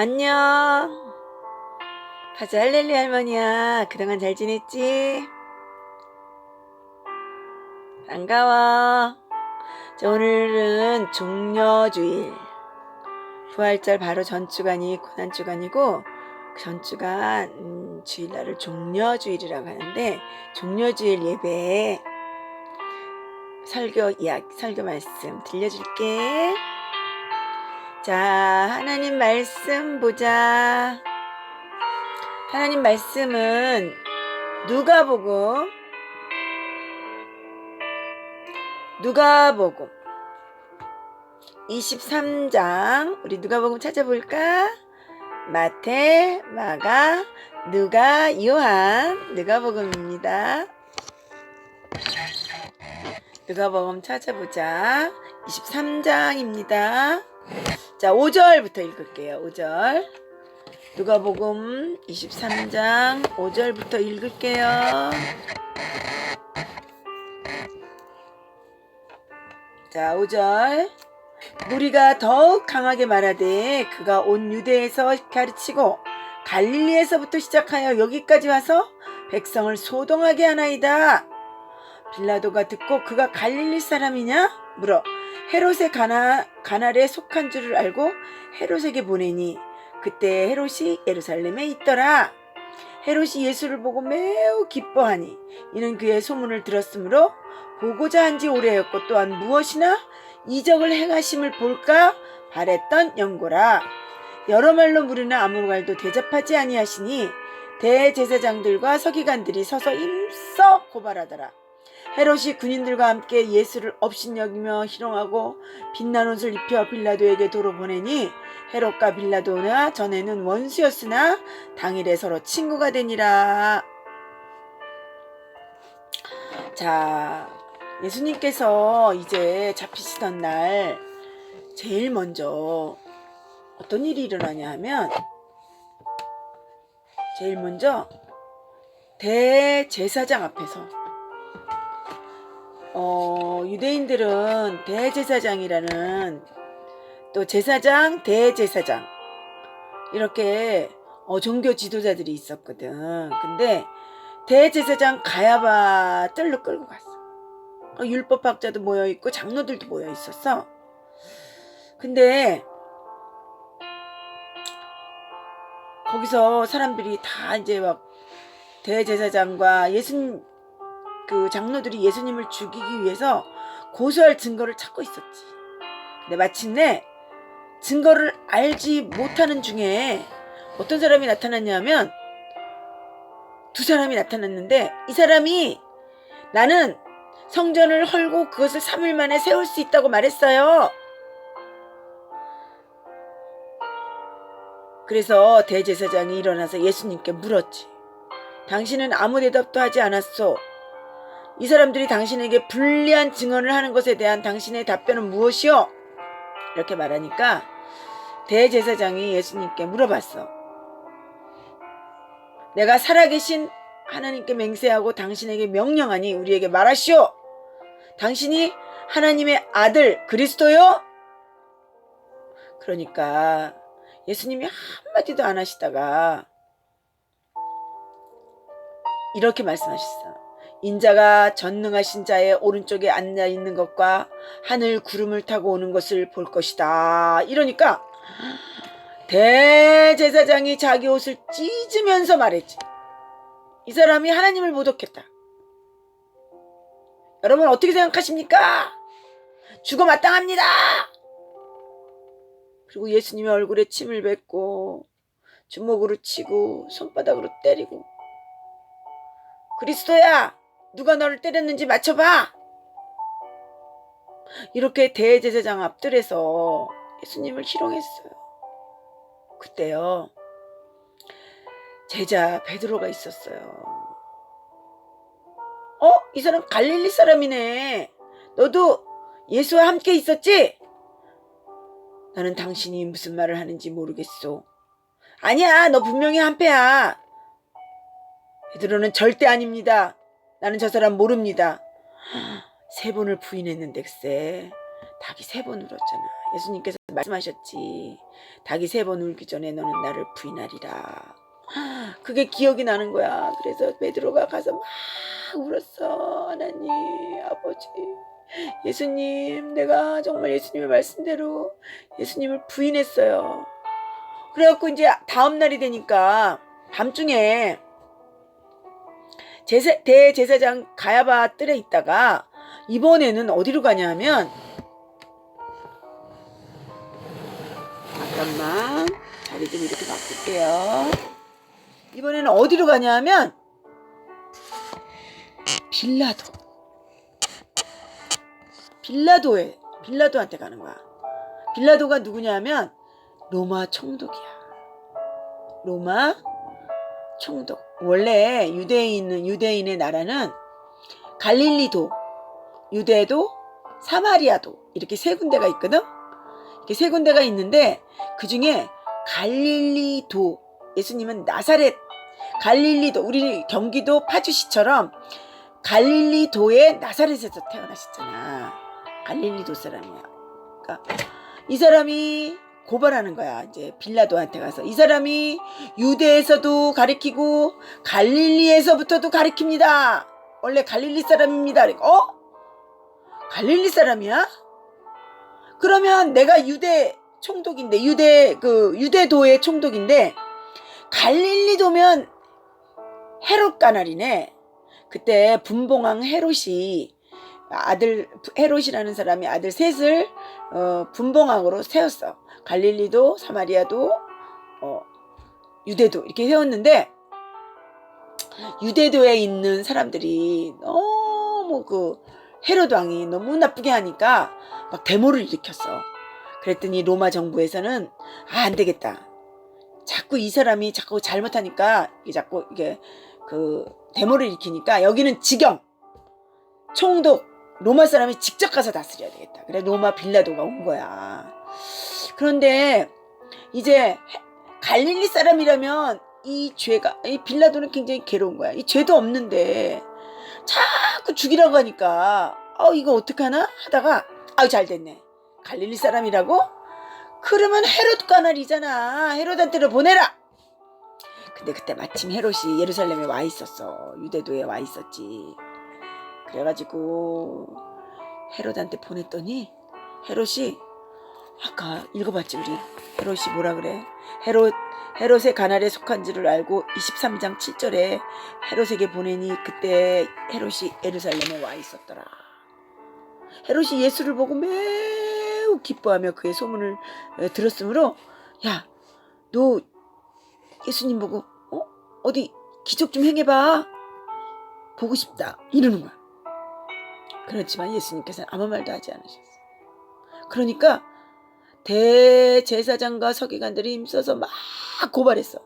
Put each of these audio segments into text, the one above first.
안녕. 가자, 할렐리 할머니야. 그동안 잘 지냈지? 반가워. 자, 오늘은 종려주일. 부활절 바로 전주간이 고난주간이고, 그 전주간, 음, 주일날을 종려주일이라고 하는데, 종려주일 예배에 설교 이야기, 설교 말씀 들려줄게. 자, 하나님 말씀 보자. 하나님 말씀은 누가복음 누가복음 23장 우리 누가복음 찾아볼까? 마태, 마가, 누가, 요한 누가복음입니다. 누가복음 찾아보자. 23장입니다. 자, 5절부터 읽을게요. 5절. 누가복음 23장 5절부터 읽을게요. 자, 5절. 무리가 더욱 강하게 말하되 그가 온 유대에서 가르치고 갈릴리에서부터 시작하여 여기까지 와서 백성을 소동하게 하나이다. 빌라도가 듣고 그가 갈릴리 사람이냐? 물어 헤롯의 가나, 가날에 속한 줄을 알고 헤롯에게 보내니 그때 헤롯이 예루살렘에 있더라. 헤롯이 예수를 보고 매우 기뻐하니 이는 그의 소문을 들었으므로 보고자 한 지 오래였고 또한 무엇이나 이적을 행하심을 볼까 바랬던 연고라. 여러 말로 무리는 아무 말도 대접하지 아니하시니 대제사장들과 서기관들이 서서 힘써 고발하더라. 헤롯이 군인들과 함께 예수를 업신여기며 희롱하고 빛난 옷을 입혀 빌라도에게 도로 보내니 헤롯과 빌라도나 전에는 원수였으나 당일에 서로 친구가 되니라. 자, 예수님께서 이제 잡히시던 날 제일 먼저 어떤 일이 일어나냐 하면 제일 먼저 대제사장 앞에서 어, 유대인들은 대제사장이라는 또 제사장, 대제사장 이렇게 어, 종교 지도자들이 있었거든. 근데 대제사장 가야바 뜰로 끌고 갔어. 어, 율법학자도 모여 있고 장로들도 모여 있었어. 근데 거기서 사람들이 다 이제 막 대제사장과 예수님 그 장로들이 예수님을 죽이기 위해서 고소할 증거를 찾고 있었지. 근데 마침내 증거를 알지 못하는 중에 어떤 사람이 나타났냐면 두 사람이 나타났는데 이 사람이 나는 성전을 헐고 그것을 3일 만에 세울 수 있다고 말했어요. 그래서 대제사장이 일어나서 예수님께 물었지. 당신은 아무 대답도 하지 않았소. 이 사람들이 당신에게 불리한 증언을 하는 것에 대한 당신의 답변은 무엇이요? 이렇게 말하니까 대제사장이 예수님께 물어봤어. 내가 살아계신 하나님께 맹세하고 당신에게 명령하니 우리에게 말하시오. 당신이 하나님의 아들 그리스도요? 그러니까 예수님이 한마디도 안 하시다가 이렇게 말씀하셨어. 인자가 전능하신 자의 오른쪽에 앉아 있는 것과 하늘 구름을 타고 오는 것을 볼 것이다. 이러니까 대제사장이 자기 옷을 찢으면서 말했지. 이 사람이 하나님을 모독했다. 여러분 어떻게 생각하십니까? 죽어 마땅합니다. 그리고 예수님의 얼굴에 침을 뱉고 주먹으로 치고 손바닥으로 때리고 그리스도야 누가 너를 때렸는지 맞춰봐. 이렇게 대제사장 앞들에서 예수님을 희롱했어요. 그때요. 제자 베드로가 있었어요. 어? 이 사람 갈릴리 사람이네. 너도 예수와 함께 있었지? 나는 당신이 무슨 말을 하는지 모르겠소. 아니야, 너 분명히 한패야. 베드로는 절대 아닙니다. 나는 저 사람 모릅니다. 세 번을 부인했는데 글쎄 닭이 세 번 울었잖아. 예수님께서 말씀하셨지. 닭이 세 번 울기 전에 너는 나를 부인하리라. 그게 기억이 나는 거야. 그래서 베드로가 가서 막 울었어. 하나님, 아버지. 예수님, 내가 정말 예수님의 말씀대로 예수님을 부인했어요. 그래갖고 이제 다음 날이 되니까 밤중에 제사, 대제사장 가야바 뜰에 있다가 이번에는 어디로 가냐면 잠깐만 자리 좀 이렇게 바꿀게요. 이번에는 어디로 가냐면 빌라도 빌라도에 빌라도한테 가는 거야. 빌라도가 누구냐면 로마 총독이야. 로마 총독. 원래 있는 유대인의 나라는 갈릴리도, 유대도, 사마리아도 이렇게 세 군데가 있거든. 이렇게 세 군데가 있는데 그 중에 갈릴리도 예수님은 나사렛 갈릴리도 우리 경기도 파주시처럼 갈릴리도의 나사렛에서 태어나셨잖아. 갈릴리도 사람이야. 그러니까 이 사람이 고발하는 거야. 이제 빌라도한테 가서 이 사람이 유대에서도 가리키고 갈릴리에서부터도 가리킵니다. 원래 갈릴리 사람입니다. 어? 갈릴리 사람이야? 그러면 내가 유대 총독인데 유대 그 유대도의 총독인데 갈릴리도면 헤롯 까날이네. 그때 분봉왕 헤롯이 아들 헤롯이라는 사람이 아들 셋을 어, 분봉왕으로 세웠어. 갈릴리도 사마리아도 어, 유대도 이렇게 세웠는데 유대도에 있는 사람들이 너무 그 헤롯 왕이 너무 나쁘게 하니까 막 데모를 일으켰어. 그랬더니 로마 정부에서는 아, 안 되겠다. 자꾸 이 사람이 자꾸 잘못하니까 이게 자꾸 이게 그 데모를 일으키니까 여기는 지경 총독 로마 사람이 직접 가서 다스려야 되겠다. 그래 로마 빌라도가 온 거야. 그런데 이제 갈릴리 사람이라면 이 죄가 이 빌라도는 굉장히 괴로운 거야. 이 죄도 없는데 자꾸 죽이라고 하니까 어 이거 어떡하나 하다가 아우 잘 됐네. 갈릴리 사람이라고? 그러면 헤롯 까날이잖아. 헤롯한테로 보내라. 근데 그때 마침 헤롯이 예루살렘에 와 있었어. 유대도에 와 있었지. 그래가지고 헤롯한테 보냈더니 헤롯이 아까 읽어봤지 우리? 헤롯이 뭐라 그래? 헤롯 헤롯의 가날에 속한 줄을 알고 23장 7절에 헤롯에게 보내니 그때 헤롯이 예루살렘에 와 있었더라. 헤롯이 예수를 보고 매우 기뻐하며 그의 소문을 에, 들었으므로 야 너 예수님 보고 어? 어디 기적 좀 행해봐. 보고 싶다. 이러는 거야 그렇지만 예수님께서는 아무 말도 하지 않으셨어. 그러니까 대제사장과 서기관들이 힘써서 막 고발했어.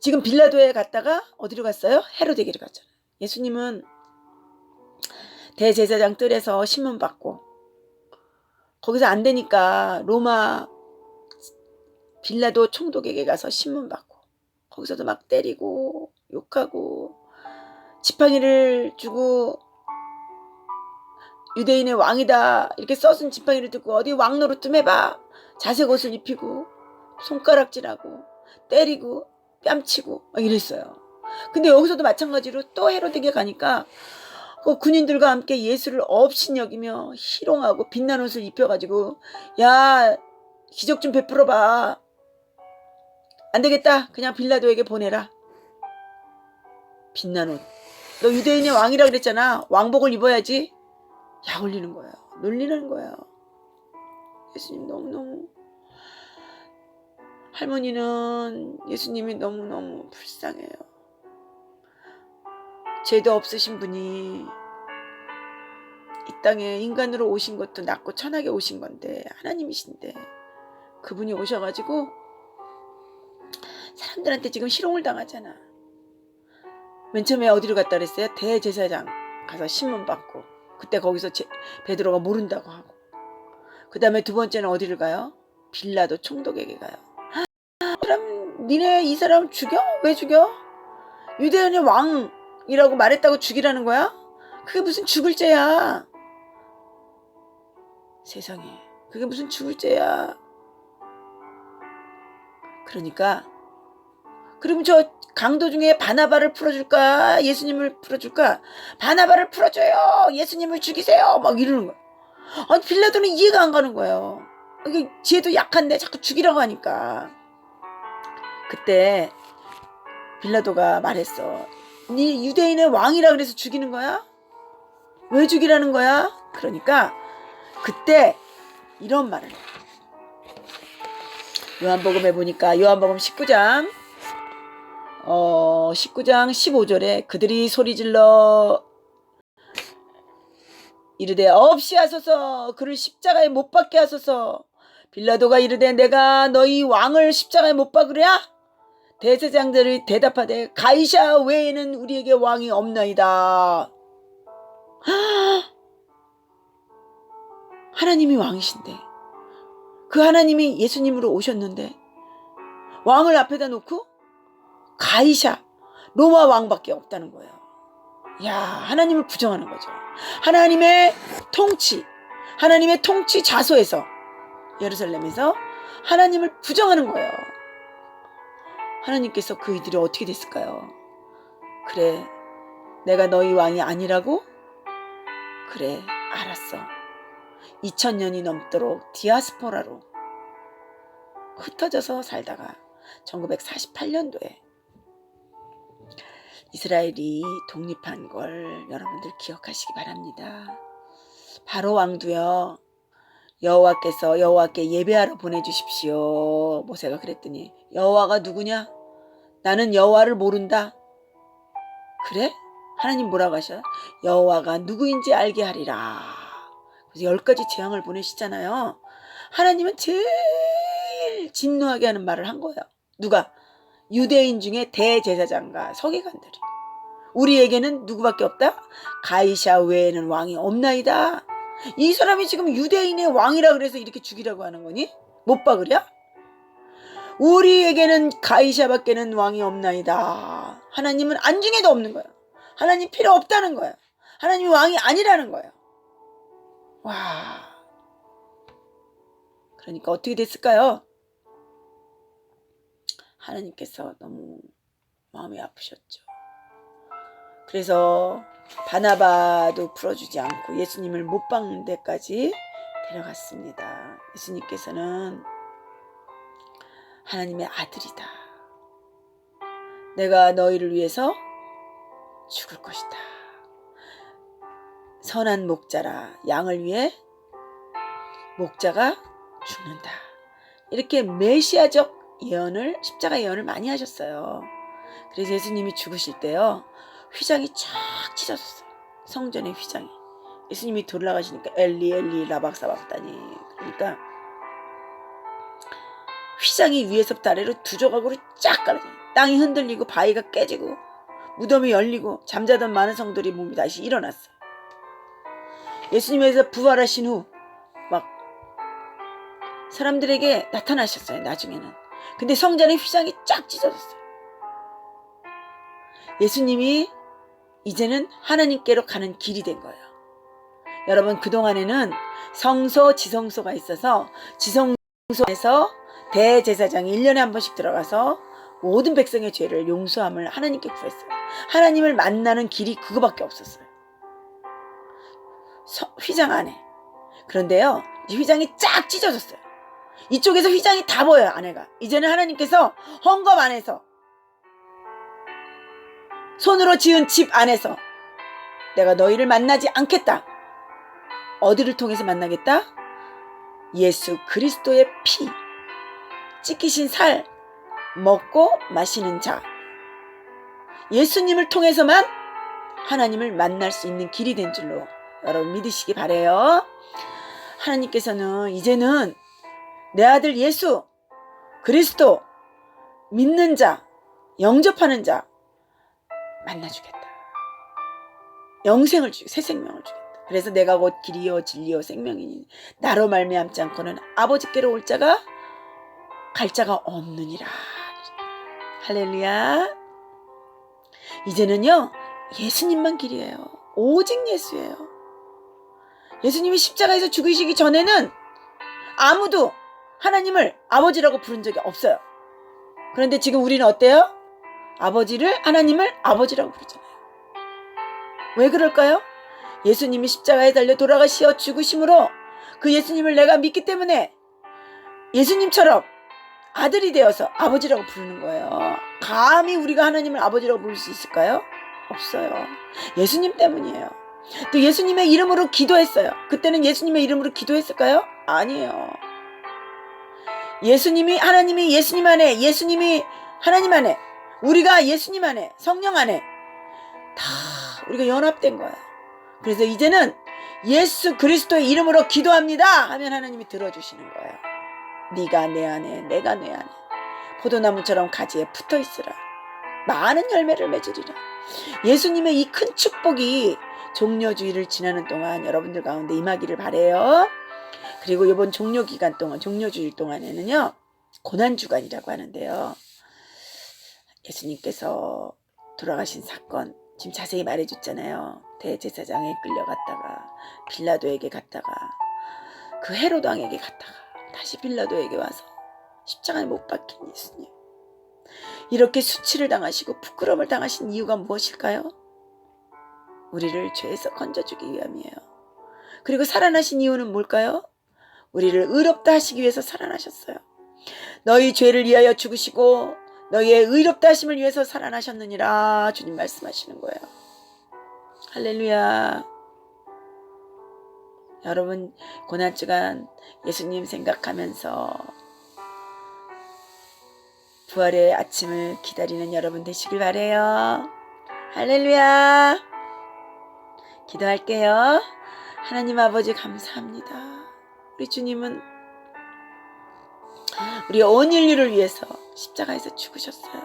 지금 빌라도에 갔다가 어디로 갔어요? 헤로데게로 갔잖아요. 예수님은 대제사장 뜰에서 신문 받고 거기서 안 되니까 로마 빌라도 총독에게 가서 신문 받고 거기서도 막 때리고 욕하고 지팡이를 주고 유대인의 왕이다. 이렇게 써준 지팡이를 듣고 어디 왕 노릇 좀 해봐. 자색 옷을 입히고 손가락질하고 때리고 뺨치고 막 이랬어요. 근데 여기서도 마찬가지로 또 헤로데게 가니까 그 군인들과 함께 예수를 없인 여기며 희롱하고 빛난 옷을 입혀가지고 야 기적 좀 베풀어봐. 안 되겠다. 그냥 빌라도에게 보내라. 빛난 옷. 너 유대인의 왕이라 그랬잖아. 왕복을 입어야지 약 올리는 거예요. 놀리는 거예요. 예수님 너무너무 할머니는 예수님이 너무너무 불쌍해요. 죄도 없으신 분이 이 땅에 인간으로 오신 것도 낮고 천하게 오신 건데 하나님이신데 그분이 오셔가지고 사람들한테 지금 희롱을 당하잖아. 맨 처음에 어디로 갔다 그랬어요? 대제사장 가서 신문 받고 그때 거기서 제, 베드로가 모른다고 하고 그 다음에 두 번째는 어디를 가요? 빌라도 총독에게 가요. 그럼 니네 이 사람 죽여? 왜 죽여? 유대인의 왕이라고 말했다고 죽이라는 거야? 그게 무슨 죽을 죄야? 세상에 그게 무슨 죽을 죄야. 그러니까 그럼 저 강도 중에 바나바를 풀어줄까? 예수님을 풀어줄까? 바나바를 풀어줘요. 예수님을 죽이세요. 막 이러는 거야. 아니 빌라도는 이해가 안 가는 거예요. 이게 지혜도 약한데 자꾸 죽이라고 하니까. 그때 빌라도가 말했어. 네 유대인의 왕이라 그래서 죽이는 거야? 왜 죽이라는 거야? 그러니까 그때 이런 말을 해. 요한복음에 보니까 요한복음 19장 어 19장 15절에 그들이 소리질러 이르되 없이 하소서. 그를 십자가에 못 박게 하소서. 빌라도가 이르되 내가 너희 왕을 십자가에 못 박으랴? 대제장들이 대답하되 가이샤 외에는 우리에게 왕이 없나이다. 하나님이 왕이신데. 그 하나님이 예수님으로 오셨는데 왕을 앞에다 놓고 가이샤 로마 왕밖에 없다는 거예요. 야 하나님을 부정하는 거죠. 하나님의 통치, 하나님의 통치 자소에서 예루살렘에서 하나님을 부정하는 거예요. 하나님께서 그 이들이 어떻게 됐을까요? 그래, 내가 너희 왕이 아니라고? 그래, 알았어. 2000년이 넘도록 디아스포라로 흩어져서 살다가 1948년도에 이스라엘이 독립한 걸 여러분들 기억하시기 바랍니다. 바로 왕도요. 여호와께서 여호와께 예배하러 보내주십시오. 모세가 그랬더니 여호와가 누구냐? 나는 여호와를 모른다. 그래? 하나님 뭐라고 하셔? 여호와가 누구인지 알게 하리라. 그래서 열 가지 재앙을 보내시잖아요. 하나님은 제일 진노하게 하는 말을 한 거예요. 누가? 유대인 중에 대제사장과 서기관들이. 우리에게는 누구밖에 없다? 가이샤 외에는 왕이 없나이다. 이 사람이 지금 유대인의 왕이라 그래서 이렇게 죽이라고 하는 거니? 못 박으랴? 우리에게는 가이샤밖에는 왕이 없나이다. 하나님은 안중에도 없는 거야. 하나님 필요 없다는 거야. 하나님이 왕이 아니라는 거야. 와. 그러니까 어떻게 됐을까요? 하나님께서 너무 마음이 아프셨죠. 그래서 바나바도 풀어주지 않고 예수님을 못 박는 데까지 데려갔습니다. 예수님께서는 하나님의 아들이다. 내가 너희를 위해서 죽을 것이다. 선한 목자라 양을 위해 목자가 죽는다. 이렇게 메시아적 예언을 십자가 예언을 많이 하셨어요. 그래서 예수님이 죽으실 때요 휘장이 쫙 찢어졌어요. 성전의 휘장이. 예수님이 돌아가시니까 엘리 엘리 라박사박다니 그러니까 휘장이 위에서부터 아래로 두 조각으로 쫙 깔아져요. 땅이 흔들리고 바위가 깨지고 무덤이 열리고 잠자던 많은 성들이 몸이 다시 일어났어요. 예수님에서 부활하신 후 막 사람들에게 나타나셨어요. 나중에는. 근데 성전의 휘장이 쫙 찢어졌어요. 예수님이 이제는 하나님께로 가는 길이 된 거예요. 여러분 그동안에는 성소 지성소가 있어서 지성소에서 대제사장이 1년에 한 번씩 들어가서 모든 백성의 죄를 용서함을 하나님께 구했어요. 하나님을 만나는 길이 그거밖에 없었어요. 서- 휘장 안에. 그런데요, 이 휘장이 쫙 찢어졌어요. 이쪽에서 휘장이 다 보여요, 안에가. 이제는 하나님께서 헝겊 안에서 손으로 지은 집 안에서 내가 너희를 만나지 않겠다. 어디를 통해서 만나겠다? 예수 그리스도의 피, 찢기신 살, 먹고 마시는 자. 예수님을 통해서만 하나님을 만날 수 있는 길이 된 줄로 여러분 믿으시기 바래요. 하나님께서는 이제는 내 아들 예수 그리스도 믿는 자, 영접하는 자 만나주겠다. 영생을 주겠다. 새 생명을 주겠다. 그래서 내가 곧 길이요 진리요 생명이니 나로 말미암지 않고는 아버지께로 올 자가 갈 자가 없느니라. 할렐루야. 이제는요 예수님만 길이에요. 오직 예수예요. 예수님이 십자가에서 죽으시기 전에는 아무도 하나님을 아버지라고 부른 적이 없어요. 그런데 지금 우리는 어때요? 아버지를 하나님을 아버지라고 부르잖아요. 왜 그럴까요? 예수님이 십자가에 달려 돌아가시어 죽으심으로 그 예수님을 내가 믿기 때문에 예수님처럼 아들이 되어서 아버지라고 부르는 거예요. 감히 우리가 하나님을 아버지라고 부를 수 있을까요? 없어요. 예수님 때문이에요. 또 예수님의 이름으로 기도했어요. 그때는 예수님의 이름으로 기도했을까요? 아니에요. 예수님이 하나님이 예수님 안에 예수님이 하나님 안에 우리가 예수님 안에 성령 안에 다 우리가 연합된 거예요. 그래서 이제는 예수 그리스도의 이름으로 기도합니다 하면 하나님이 들어주시는 거예요. 네가 내 안에 내가 내 안에 포도나무처럼 가지에 붙어 있으라. 많은 열매를 맺으리라. 예수님의 이 큰 축복이 종려주의를 지나는 동안 여러분들 가운데 임하기를 바래요. 그리고 이번 종료 기간 동안 종료 주일 동안에는요 고난 주간이라고 하는데요. 예수님께서 돌아가신 사건 지금 자세히 말해줬잖아요. 대제사장에 끌려갔다가 빌라도에게 갔다가 그 헤로드 왕에게 갔다가 다시 빌라도에게 와서 십자가에 못 박힌 예수님. 이렇게 수치를 당하시고 부끄러움을 당하신 이유가 무엇일까요? 우리를 죄에서 건져주기 위함이에요. 그리고 살아나신 이유는 뭘까요? 우리를 의롭다 하시기 위해서 살아나셨어요. 너희 죄를 위하여 죽으시고 너희의 의롭다 하심을 위해서 살아나셨느니라 주님 말씀하시는 거예요. 할렐루야. 여러분 고난 주간 예수님 생각하면서 부활의 아침을 기다리는 여러분 되시길 바래요. 할렐루야. 기도할게요. 하나님 아버지 감사합니다. 우리 주님은 우리 온 인류를 위해서 십자가에서 죽으셨어요.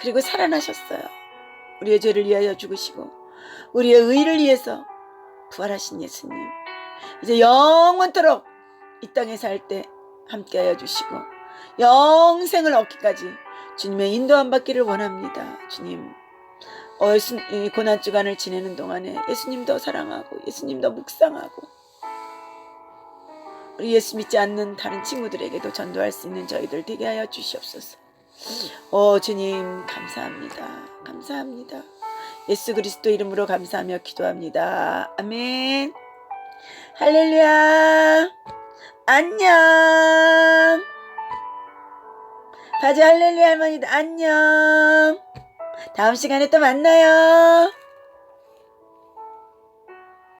그리고 살아나셨어요. 우리의 죄를 위하여 죽으시고 우리의 의를 위해서 부활하신 예수님. 이제 영원토록 이 땅에 살 때 함께하여 주시고 영생을 얻기까지 주님의 인도함 받기를 원합니다. 주님. 고난 주간을 지내는 동안에 예수님도 사랑하고 예수님도 묵상하고 우리 예수 믿지 않는 다른 친구들에게도 전도할 수 있는 저희들 되게 하여 주시옵소서. 오 주님 감사합니다. 감사합니다. 예수 그리스도 이름으로 감사하며 기도합니다. 아멘. 할렐루야. 안녕. 바지 할렐루야 할머니도 안녕. 다음 시간에 또 만나요.